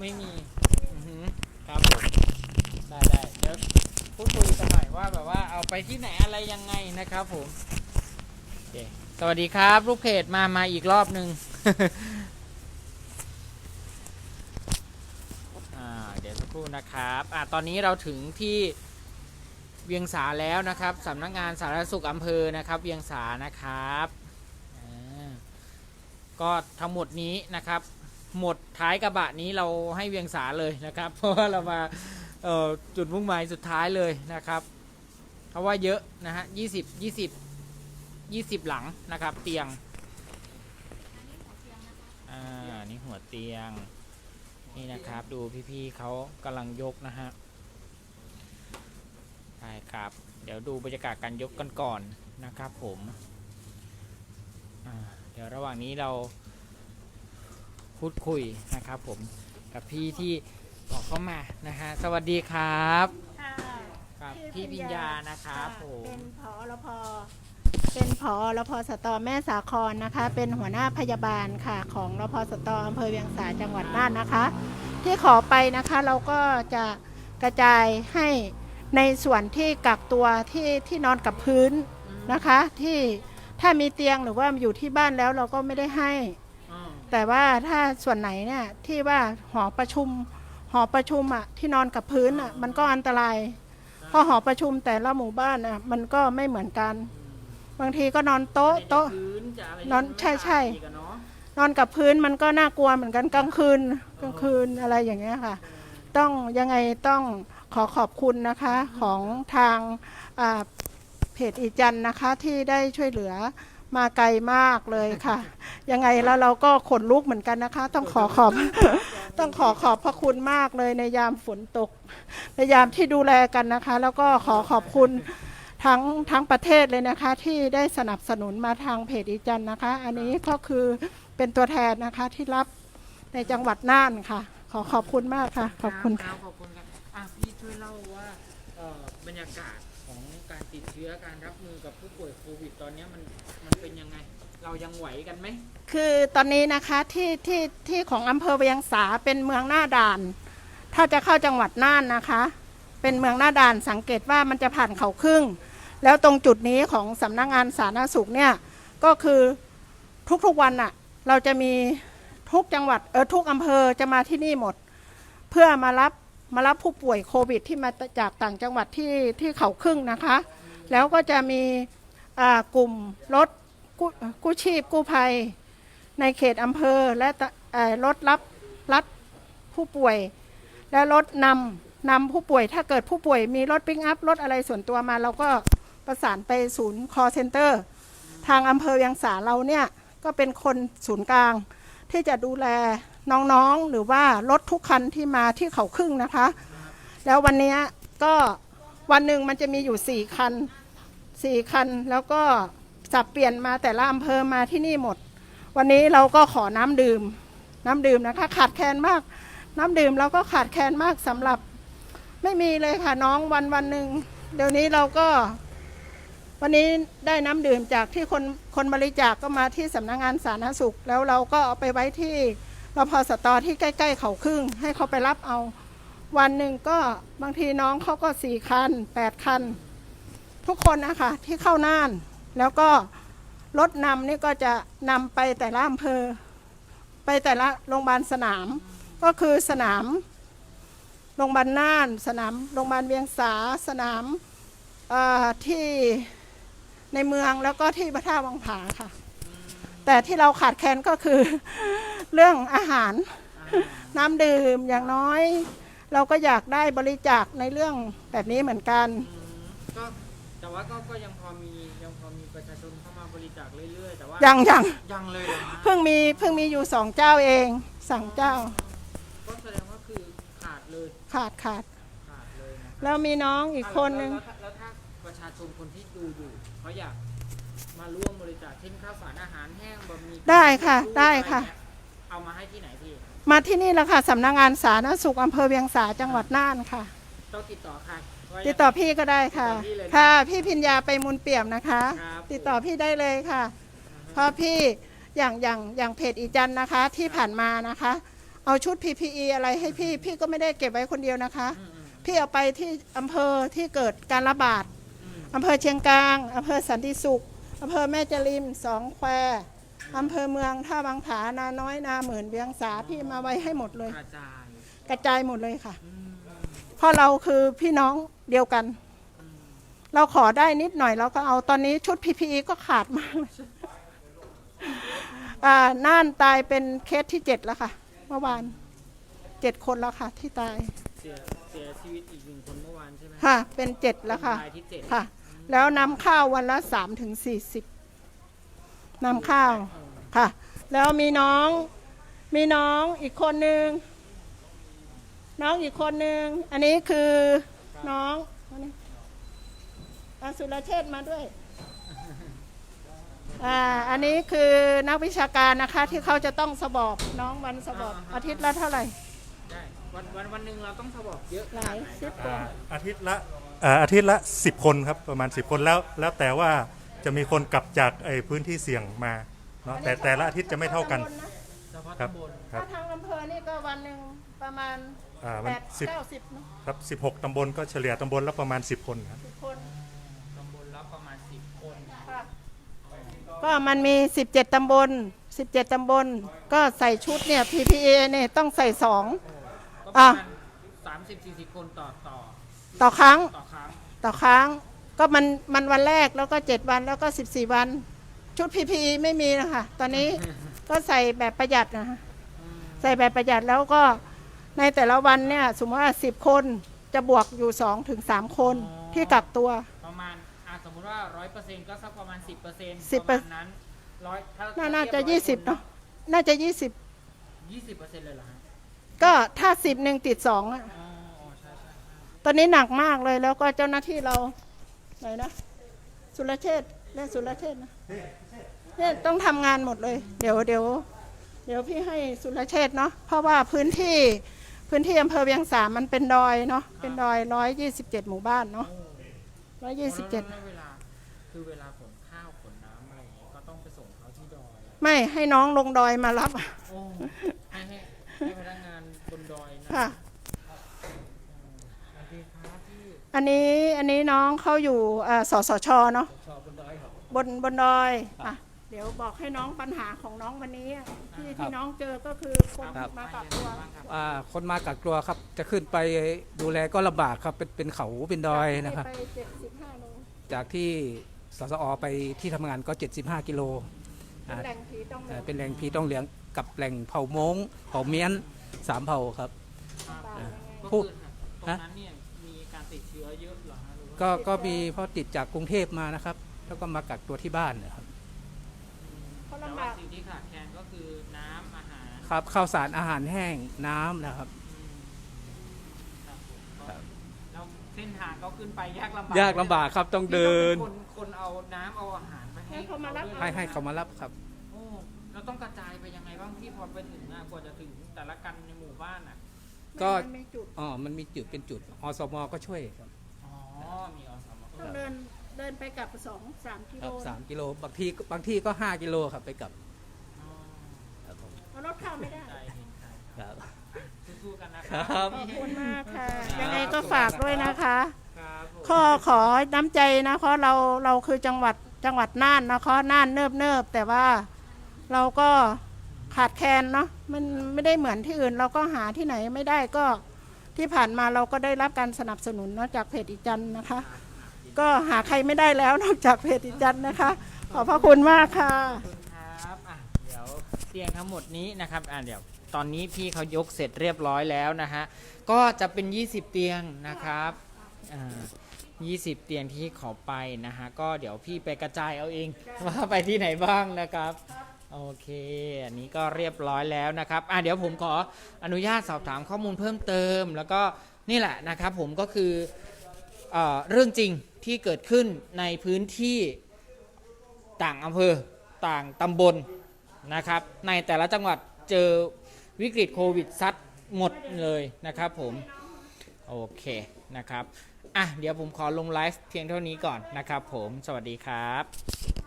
ไม่มีอือหือครับผมได้ได้เดี๋ยวพูดคุยกันหน่อยว่าแบบว่าเอาไปที่ไหนอะไรยังไงนะครับผมโอเคสวัสดีครับลูกเพจมามาอีกรอบหนึ่ง อ่าเดี๋ยวสักครู่นะครับอ่าตอนนี้เราถึงที่เวียงสาแล้วนะครับสำนักงานสาธารณสุขอำเภอนะครับ เวียงสานะครับอ่าก็ทั้งหมดนี้นะครับ หมดท้ายกระบะนี้เราให้เวียงสาเลยนะครับ เพราะว่าเรามาจุดมุ่งหมายสุดท้ายเลยนะครับเพราะว่าเยอะนะฮะยี่สิบยี่สิบยี่สิบหลังนะครับ เตียงอ่านี่หัวเตียงนี่นะครับดูพี่ๆเขากำลังยกนะฮะใช่ครับ เดี๋ยวดูบรรยากาศการยกกันก่อนนะครับผมเดี๋ยวระหว่างนี้เรา พูดคุยนะครับผมกับพี่ที่บอกเข้ามานะฮะสวัสดีครับค่ะครับชื่อพี่พิปิญญญาญานะครับค่ะผมเป็นผอรพเป็นผอรพสตแม่สาครนะคะ เป็นหัวหน้าพยาบาลค่ะ ของรพสตอำเภอเวียงสาจังหวัดน่านนะคะ ที่ขอไปนะคะเราก็จะกระจายให้ในส่วนที่กักตัวที่ที่นอนกับพื้นนะคะ ที่ถ้ามีเตียงหรือว่าอยู่ที่บ้านแล้วเราก็ไม่ได้ให้อืม แต่ว่าถ้าส่วนไหนเนี่ยที่ว่าหอประชุม หอประชุมอะที่นอนกับพื้นอะมันก็อันตราย เพราะหอประชุมแต่ละหมู่บ้านอะมันก็ไม่เหมือนกัน บางทีก็นอนโต๊ะโต๊ะจะพื้นจะอะไรนอนใช่ใช่ อีกอะเนาะนอนกับพื้นมันก็น่ากลัวเหมือนกันกลางคืนกลางคืนอะไรอย่างเงี้ยค่ะ ต้องยังไงต้องขอขอบคุณนะคะของทางอ่าเพจอีจันนะคะที่ได้ช่วยเหลือ มาไกลมากเลยค่ะ ยังไงแล้วเราก็ขนลุกเหมือนกันนะคะ ต้องขอขอบ ต้องขอขอบพระคุณมากเลยในยามฝนตก ในยามที่ดูแลกันนะคะ แล้วก็ขอขอบคุณทั้งทั้งประเทศเลยนะคะ ที่ได้สนับสนุนมาทางเพจอีจันนะคะ อันนี้ก็คือเป็นตัวแทนนะคะที่รับในจังหวัดน่านค่ะ ขอขอบคุณมากค่ะ ขอบคุณค่ะ ขอบคุณครับอะพี่ช่วยเล่าว่าเอ่อบรรยากาศของการติดเชื้อการรับมือกับผู้ป่วยโควิดตอนนี้มัน เรายังไหวกันไหมคือตอนนี้นะคะที่ที่ที่ของอำเภอเวียงสาเป็นเมืองหน้าด่าน ถ้าจะเข้าจังหวัดน่านนะคะ เป็นเมืองหน้าด่านสังเกตว่ามันจะผ่านเขาครึ่ง แล้วตรงจุดนี้ของสำนักงานสาธารณสุขเนี่ยก็คือทุกๆวันอะเราจะมีทุกจังหวัดเออทุกอำเภอจะมาที่นี่หมด เพื่อมารับมารับผู้ป่วยโควิด ที่มาจากต่างจังหวัดที่ที่เขาครึ่งนะคะ แล้วก็จะมีอ่ากลุ่มรถ กู้กู้ชีพกู้ภัย ในเขตอำเภอและตะเอ่อรถรับรับผู้ป่วย และรถนำนำผู้ป่วย ถ้าเกิดผู้ป่วยมีรถปิ้งอัพรถอะไรส่วนตัวมา เราก็ประสานไปศูนย์ call center ทางอำเภอเวียงสาเราเนี่ยก็เป็นคนศูนย์กลาง ที่จะดูแลน้องๆหรือว่ารถทุกคันที่มาที่เขาครึ่งนะคะ แล้ววันเนี้ยก็วันหนึ่งมันจะมีอยู่สี่คันสี่คันแล้วก็ สับเปลี่ยนมาแต่ละอำเภอมาที่นี่หมด วันนี้เราก็ขอน้ำดื่ม น้ำดื่มนะคะ ขาดแคลนมาก น้ำดื่มเราก็ขาดแคลนมากสำหรับ ไม่มีเลยค่ะน้องวันวันหนึ่งเดี๋ยวนี้เราก็ วันนี้ได้น้ำดื่มจากที่คนคนบริจาคก็มาที่สำนักงานสาธารณสุข แล้วเราก็เอาไปไว้ที่รพสตที่ใกล้ ๆ เขาครึ่ง ให้เขาไปรับเอา วันหนึ่งก็บางทีน้องเขาก็สี่คันแปดคัน ทุกคนนะคะที่เข้าน่าน แล้วก็รถนำนี่ก็จะนำไปแต่ละอำเภอ ไปแต่ละโรงพยาบาลสนาม ก็คือสนามโรงพยาบาลน่าน สนามโรงพยาบาลเวียงสาสนามที่ในเมืองแล้วก็ที่พระท่าวังผาค่ะ แต่ที่เราขาดแคลนก็คือ เรื่องอาหารน้ำดื่มอย่างน้อย เราก็อยากได้บริจาคในเรื่องแบบนี้เหมือนกันก็ แต่ว่าก็ก็ยังพอมียังพอมีประชาชนเข้ามาบริจาคเรื่อยๆ แต่ว่ายังยังยังเลยเหรอฮะเพิ่งมีเพิ่งมีอยู่สองเจ้าเองสั่งเจ้าก็แสดงว่าคือขาดเลยขาดขาดขาดเลยนะแล้วมีน้องอีกคนนึงแล้วแล้วถ้าประชาชนคนที่ดูอยู่เขาอยากมาร่วมบริจาคเช่นข้าวสารอาหารแห้งบะหมี่ได้ค่ะรูปได้ค่ะ อรเงี้ยเอามาให้ที่ไหนพี่มาที่นี่แล้วค่ะสำนักงานสาธารณสุขอำเภอเวียงสาจังหวัดน่านค่ะ ต้องติดต่อใครว่าติดต่อพี่ก็ได้ค่ะ ติดต่อพี่เลยนะค่ะ พี่พิญญาไปมูลเปี่ยมนะคะ ครับ ติดต่อพี่ได้เลยค่ะเพราะพี่อย่างอย่างอย่างเพจอีจันนะคะ ที่ผ่านมานะคะ เอาชุด PPE อะไรให้พี่พี่ก็ไม่ได้เก็บไว้คนเดียวนะคะพี่เอาไปที่อำเภอที่เกิดการระบาดอำเภอเชียงกลางอำเภอสันติสุขอำเภอแม่จริมสองแควอำเภอเมืองท่าบางผานาน้อยนาหมื่นเวียงสาพี่มาไว้ให้หมดเลย กระจายกระจายหมดเลยค่ะ เพราะเราคือพี่น้องเดียวกัน เราขอได้นิดหน่อยเราก็เอาตอนนี้ชุด PPE ก็ขาดมากเลยอ่าน่านตายเป็นเคสที่เจ็ดแล้วค่ะ เมื่อวานเจ็ดคนแล้วค่ะ ที่ตายเสียเสียชีวิตอีกหนึ่งคนเมื่อวานใช่ไหมค่ะ เป็นเจ็ดแล้วค่ะรายที่เจ็ดค่ะ แล้วนำข้าววันละสามถึงสี่สิบนำข้าวค่ะ แล้วมีน้องมีน้องอีกคนนึง น้องอีกคนนึง อันนี้คือน้องอันนี้อาสุรเชษฐ์มาด้วย อ่า อันนี้คือนักวิชาการนะคะ ที่เขาจะต้องสอบน้องวันสอบอาทิตย์ละเท่าไหร่ได้วันวันวันหนึ่งเราต้องสอบเยอะหลายสิบคอ่านอาทิตย์ละอ่าอาทิตย์ละ 10 คนครับประมาณ 10 คนแล้วแล้วแต่ว่าจะมีคนกลับจากไอ้พื้นที่เสี่ยงมาเนาะแต่แต่ละอาทิตย์จะไม่เท่ากัน เฉพาะครับตำบลครัถ้าบ ทางอำเภอนี่ก็วันหนึ่งประมาณอ่าแปมันดสิบ เก้าสิบเนอะครับ 16 ตำบลก็เฉลี่ยตำบลละประมาณ 10 คนครับ สิบคนตำบลละประมาณสิบคน ค่ะ ก็มันมี 17 ตำบล 17 ตำบล ก็ใส่ชุดเนี่ย PPA เนี่ยต้องใส่สอง ก็ประอะ มาณสามสิบสี่สิบคนต่อต่อต่อครั้ง ต่อครั้งต่อครั้ง ก็มันมันวันแรกแล้วก็ 7 วันแล้วก็ 14 วัน ชุด PPE ไม่มีนะคะตอนนี้ ก็ใส่แบบประหยัดนะคะใส่แบบประหยัดแล้วก็ในแต่ละวันเนี่ย สมมติว่า10คนจะบวกอยู่2ถึง3คนที่กักตัว ประมาณอะสมมติว่าร้อยเปอร์เซ็นต์ก็สักประมาณสิบเปอร์เซ็นต์10%ประมาณนั้นร้อยถ้าน่าถ้น่าจะทีบร้อย20เนาะน่าจะ20ยี่สิบเปอร์เซ็นต์เลยเหรอฮะก็ถ้า10หนึ่งติด2อะอ๋ออ๋อใช่ใช่ใช่ตอนนี้หนักมากเลยแล้วก็เจ้าหน้าที่เราไหนนะสุรเชษฐ์เล่นสุรเชษฐ์นะ เนี่ยต้องทำงานหมดเลย เดี๋ยวเดี๋ยวเดี๋ยวพี่ให้สุรเชษฐ์เนาะเพราะว่าพื้นที่พื้นที่อำเภอเวียงสามันเป็นดอยเนาะเป็นดอยร้อยยี่สิบเจ็ดหมู่บ้านเนาะร้อยยี่สิบเจ็ดแล้วเวลาคือเวลาขนข้าวขนน้ำอะไรอย่างเงี้ยก็ต้องไปส่งเขาที่ดอยอะไม่ให้น้องลงดอยมารับ โอ้ให้ให้ให้พนักงานบนดอยนะค่ะโอเคครับที่อันนี้อันนี้น้องเขาอยู่อ่าสสชเนาะชอบบนดอยครับบนบนดอยอะ เดี๋ยวบอกให้น้องปัญหาของน้องวันนี้อะที่ที่น้องเจอก็คือคนครับ มากักตัวอ่าคนมากักตัวครับ จะขึ้นไปดูแลก็ลำบากครับ เป็นเป็นเขาเป็นดอยนะครับ ไปเจ็ดสิบห้าโลจากที่สสอไปที่ทำงานก็ 75 กิโลเป็นแหล่งผีต้องอ่าเป็นแหล่งพีต้องเหลืองกับแหล่งเผ่ามงเผ่าเมียนสามเผ่าครับก็พูคือดตรงนั้นเนี่ยมีการติดเชื้อเยอะเหรอฮะหรือว่าก็ก็มีเพราะติดจากกรุงเทพมานะครับ แล้วก็มากักตัวที่บ้านนะครับ เขา แต่ ลำ ว่า บาก สิ่งที่ขาดแคลนก็คือน้ำอาหาร ครับข้าวสารอาหารแห้งน้ำนะครับ ครับผมครับ แล้วเส้นทางก็ขึ้นไปยากลำบากยากลำบากครับต้องเดินพี่ต้องเป็นคนคนเอาน้ำเอาอาหารไปให้ให้เขามารับ ด้วยให้ให้เขามารับครับ โอ้เราต้องกระจายไปยังไงบ้างพี่พอไปถึงอะกว่าจะถึงแต่ละกันในหมู่บ้านอะก็มันมีจุดอ๋อมันมีจุดเป็นจุดอสมก็ช่วยครับอ๋อมีอสมต้องเดินเดินไปกลับสองสามกิคโลรับสามกิโลบางทีบางที่ก็5กิโลครับไปกลับอ๋อครับผม เอารถเข้าไม่ได้ใจเห็นใจครับ สู้ๆกันนะคครัรับ ขอบคุณมากค่ะ ยังไงก็ฝากด้วยนะคะ ครับผม ข้อขอน้ำใจนะเพราะเราเราคือจังหวัดจังหวัดน่านนะคะน่านเนิบเนิบแต่ว่าเราก็ขาดแคลนเนาะมันไม่ได้เหมือนที่อื่น เราก็หาที่ไหนไม่ได้ก็ที่ผ่านมาเราก็ได้รับการสนับสนุนเนาะจากเพจอีจันนะคะ ก็หาใครไม่ได้แล้วนอกจากเพจอีจันนะคะ ขอบพระคุณมากค่ะ เตียงทั้งหมดนี้นะครับอะเดี๋ยวตอนนี้พี่เขายกเสร็จเรียบร้อยแล้วนะฮะก็จะเป็น 20 เตียงนะครับอ่า20 เตียงที่ขอไปนะฮะก็เดี๋ยวพี่ไปกระจายเอาเองว่าไปที่ไหนบ้างนะครับโอเค อันนี้ก็เรียบร้อยแล้วนะครับอะเดี๋ยวผมขออนุญาตสอบถามข้อมูลเพิ่มเติม แล้วก็นี่แหละนะครับผมก็คือเอ่อเรื่องจริงที่เกิดขึ้นในพื้นที่ต่างอำเภอต่างตำบล นะครับ ในแต่ละจังหวัดเจอวิกฤตโควิดซัดหมดเลยนะครับผม โอเคนะครับ อะ เดี๋ยวผมขอลงไลฟ์เพียงเท่านี้ก่อนนะครับผม สวัสดีครับ